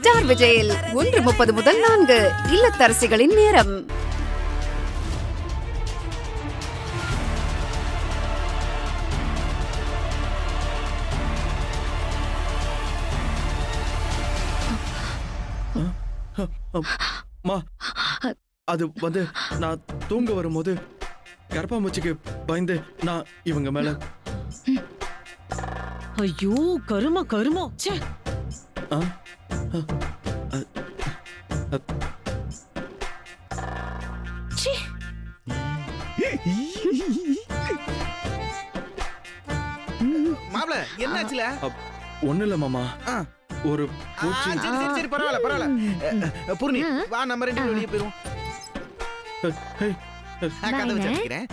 Star விஜயில் ஒன்று முப்பது முதல் நான்கு இல்லத்தரசிகளின் நேரம். மா அது வந்து நான் தூங்க வரும்போது கரப்பாம்பூச்சிக்கு பயந்து நான் இவங்க மேல. ஐயோ கருமா கருமா. ச்சீ. மாப்ள என்னாச்சுல? ஒண்ணும் இல்ல மாமா. ஒரு பூச்சி. சரி சரி சரி பரவாயில்ல பரவாயில்ல. பூர்ணி வா நம்ம ரெண்டு வெளியே போயிருவோம். கதவை சாத்திக்கிறேன்